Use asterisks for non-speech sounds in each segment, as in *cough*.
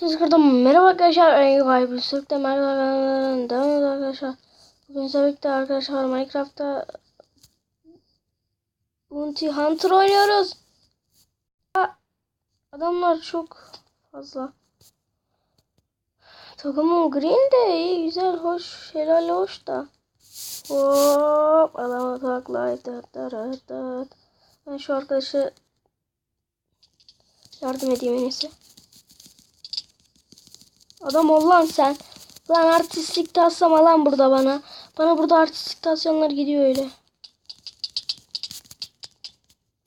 Tekrardan merhaba arkadaşlar. Yugay bu sürükte merhaba devam arkadaşlar. Bugün sizlerle arkadaşlar Minecraft'ta Bounty Hunter oynuyoruz. Adamlar çok fazla. Takımım green de iyi güzel hoş helal hoş da. Hop adama takla. Ben şu arkadaşa yardım edeyim en iyisi. Adam ol lan sen. Lan artistlik taslama lan burada bana. Bana burada artistlik taslayanlar gidiyor öyle.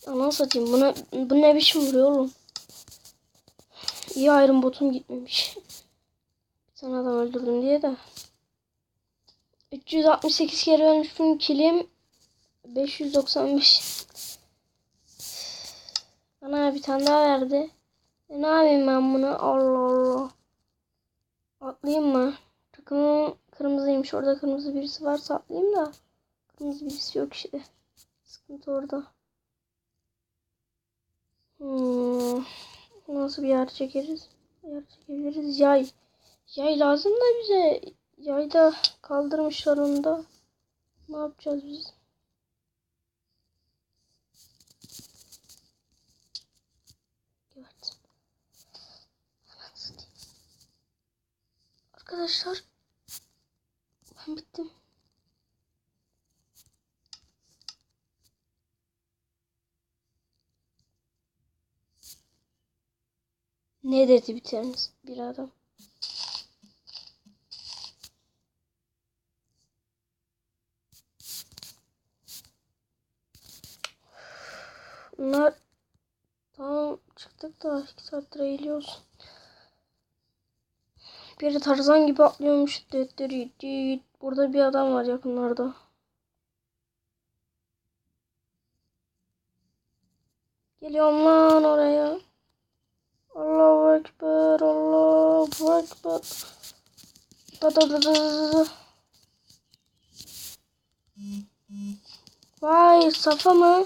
Aman satayım. Buna, bu ne biçim vuruyor oğlum. İyi ayrım botum gitmemiş. Tane adam öldürdüm diye de. 368 kere ölmüşüm kilim 595. Bana bir tane daha verdi. E, ne yapayım ben bunu? Allah Allah. Atlayayım mı? Takımım kırmızıymış. Orada kırmızı birisi varsa atlayayım da. Kırmızı birisi yok işte. Sıkıntı orada. Hmm. Nasıl bir yer çekeriz? Yer çekebiliriz. Yay. Yay lazım da bize. Yay da kaldırmışlar onu da. Ne yapacağız biz? Evet. Anasını Arkadaşlar ben bittim. Ne dedi biteriniz bir adam. Bunlar tamam çıktık da 2 saattir eğiliyoruz. Biri Tarzan gibi atlıyormuş. Burada bir adam var yakınlarda. Geliyorum lan oraya. Allahu Ekber, Allahu Ekber. Da da da da da. Vay Safa mı?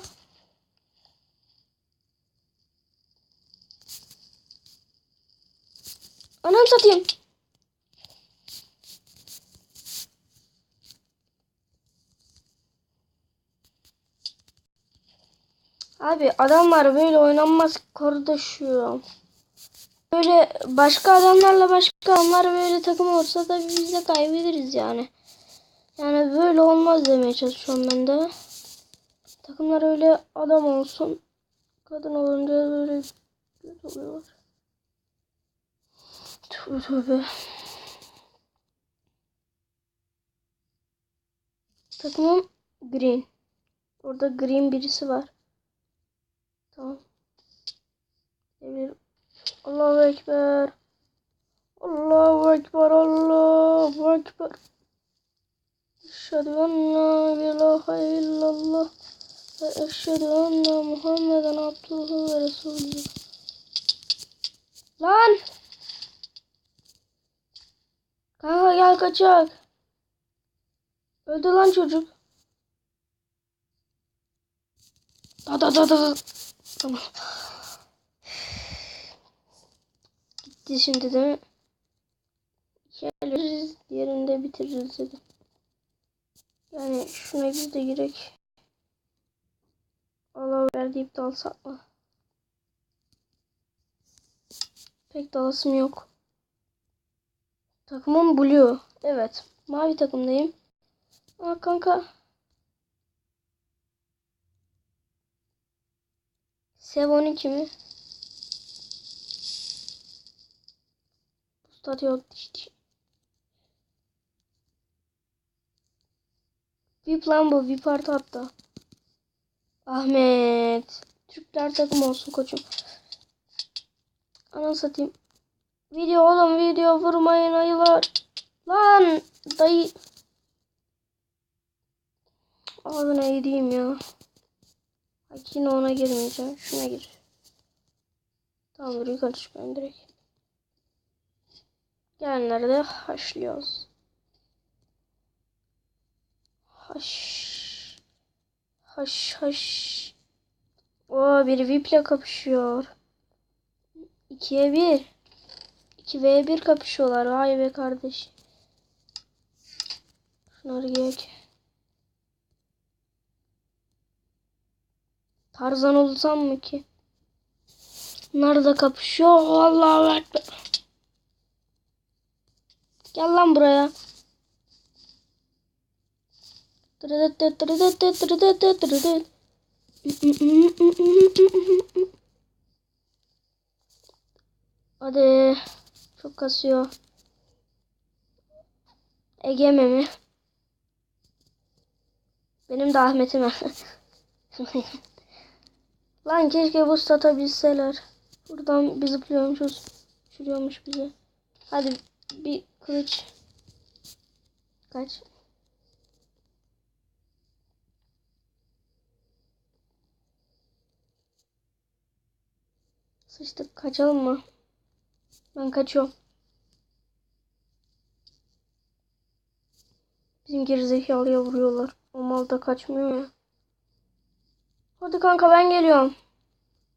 Anam satayım. Abi adamlar böyle oynanmaz kardeşim. Böyle başka adamlarla başka adamlar böyle takım olsa da biz de kaybederiz yani. Yani böyle olmaz demeye çalışıyorum ben de. Takımlar öyle adam olsun. Kadın olunca böyle kötü oluyorlar. Tövbe tövbe. Takımım green. Orada green birisi var. Tamam. Eminim. Allahu Ekber. Allahu Ekber. Allahu Ekber. Eşhedü en la ilahe illallah. Ve eşhedü enne Muhammeden abduhu ve resulü. Lan! Kanka gel kaçak. Öldü lan çocuk. Da da da da. Tamam. Gitti şimdi mi? Geliriz yerinde bitiririz dedi. Yani şuna biz de girek. Allah ver deyip dal satma. Pek dalasım yok. Takımım Blue. Evet. Mavi takımdayım. Aa kanka. Sev 12 mi? Stat yok işte. VIP lan bu. VIP artı hatta. Ahmet. Türkler takım olsun koçum. Ananı satayım. Video oğlum video vurmayın ayılar. Lan dayı. Ağzına yediğim ya. Bak yine ona girmeyeceğim. Şuna gir. Tamam dur yukarı çıkıyorum direkt. Gelenleri de haşlıyoruz. Haş. Haş haş. O biri VIP'le kapışıyor. İkiye bir. 2v1 kapışıyorlar. Vay be kardeş. Şunları giyek. Tarzan olsam mı ki? Bunlar da kapışıyor. Vallahi ekber. Gel lan buraya. Hadi. Çok kasıyor. Egeme mi? Benim de Ahmet'ime. *laughs* Lan keşke bu satabilseler. Buradan bir zıplıyormuşuz. Şuruyormuş bize. Hadi bir kılıç. Kaç. Sıçtık kaçalım mı? Ben kaçıyorum. Bizim gerizekalıya vuruyorlar. O mal da kaçmıyor ya. Hadi kanka ben geliyorum.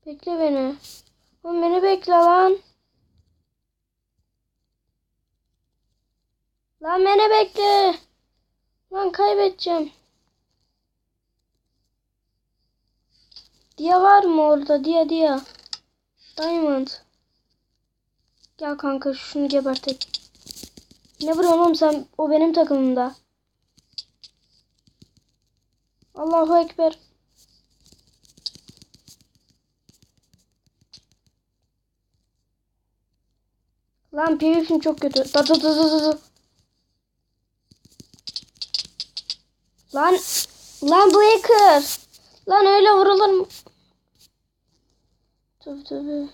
Bekle beni. Oğlum beni bekle lan. Lan beni bekle. Lan kaybedeceğim. Diye var mı orada? Diye diye. Diamond. Gel kanka şunu gebertek. Ne vuruyorsun oğlum sen? O benim takımımda. Allahu Ekber. Lan PvP'm çok kötü. Da da da da da. Lan lan bu hacker. Lan öyle vurulur mu? Tabii tabii.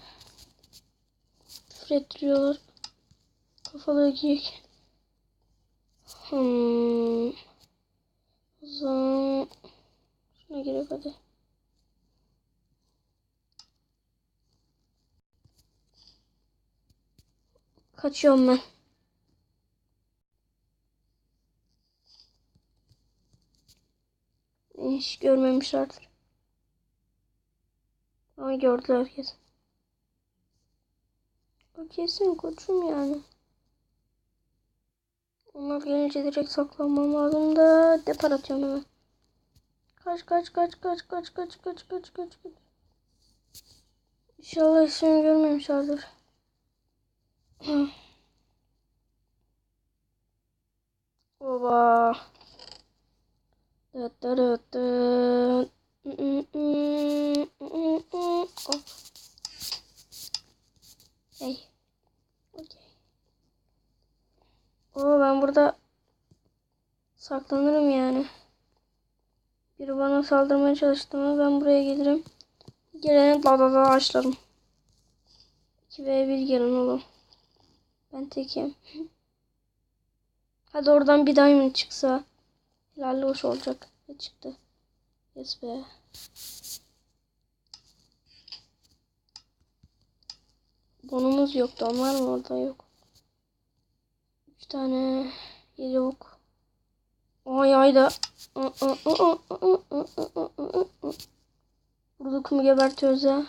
Küfür. Kafaları giyik. Hmm. O zaman şuna gerek hadi. Kaçıyorum ben. Hiç görmemişlerdir. Ama gördüler herkes. O kesin koçum yani. Onlar gelince direkt saklanmam lazım da depar atıyorum hemen. Kaç kaç kaç kaç kaç kaç kaç kaç kaç kaç. İnşallah ismini görmemişlerdir. Oba. Dıt dıt dıt. Hey. Okey. Oo ben burada saklanırım yani. Biri bana saldırmaya çalıştı ama ben buraya gelirim. Geleni da da da açlarım. 2v1 gelin oğlum. Ben tekim. Hadi oradan bir diamond çıksa. Helal hoş olacak. Ne çıktı? Yes be. Bonumuz yoktu. Onlar mı orada yok? Üç tane yedi ok. Ay ay da. Burada kumu gebertiyoruz ya.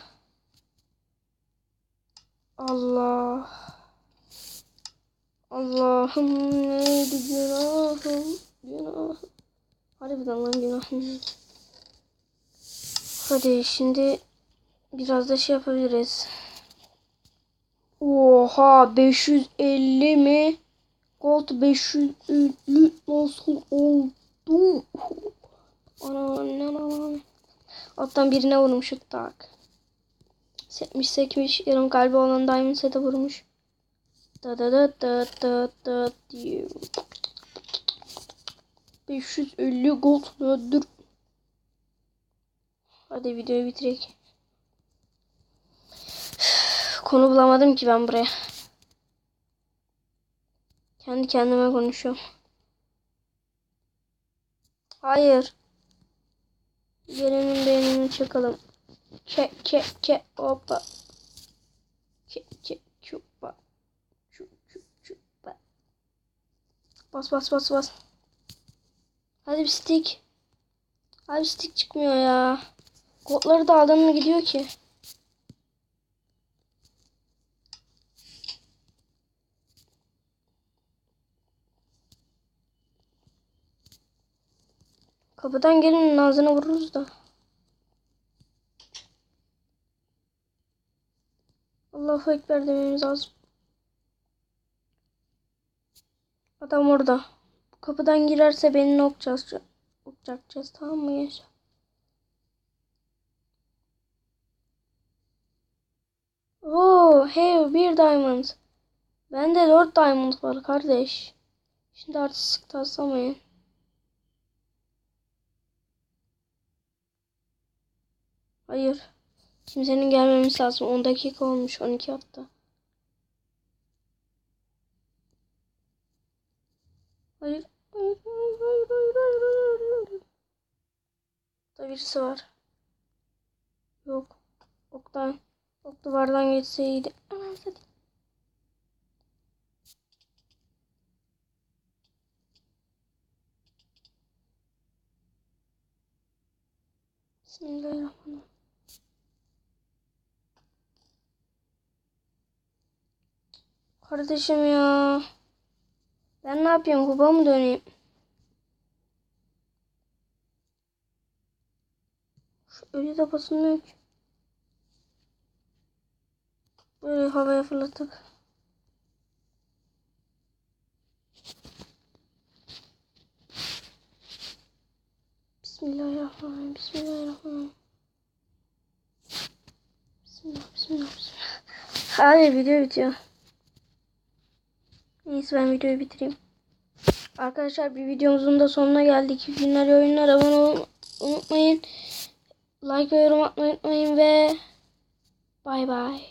Allah. Allah'ım neydi günahım? Günahım. Harbiden lan günahım. Hadi şimdi biraz da şey yapabiliriz. Oha 550 mi? Gold 550 nasıl oldu? Ana ana. Alttan birine vurmuş tak. Sekmiş sekmiş. Yarım kalbi olan Diamond Set'e vurmuş. Da da da da da da diyor. 550 gold nedir? Hadi videoyu bitirek. *sighs* Konu bulamadım ki ben buraya. Kendi kendime konuşuyorum. Hayır. Birinin beynini çakalım. Ke ke ke hoppa. Bas bas bas bas. Hadi bir stick. Abi stick çıkmıyor ya. Kodları da adamına gidiyor ki. Kapıdan gelin ağzına vururuz da. Allahu Ekber dememiz lazım. Adam orada. Bu kapıdan girerse beni nokacağız. Nokacağız tamam mı gençler? Oo, hey bir diamond. Bende dört diamond var kardeş. Şimdi artistik taslamayın. Hayır. Kimsenin gelmemesi lazım. 10 dakika olmuş. 12 hatta. Hayır. Hayır, hayır, hayır, hayır, hayır, hayır, hayır. Burada birisi var. Yok. Oktan. Ok duvardan geçseydi. Aman satayım. Bismillahirrahmanirrahim. Kardeşim ya. Ben ne yapayım? Kuba mı döneyim? Şu ölü de basılmıyor ki. Böyle havaya fırlatıp. Bismillahirrahmanirrahim. Bismillahirrahmanirrahim. Bismillah, bismillah, bismillah. Hayır video bitiyor. Neyse ben videoyu bitireyim. Arkadaşlar bir videomuzun da sonuna geldik. Günler oyunlar abone olmayı unutmayın. Like ve yorum atmayı unutmayın ve bay bay.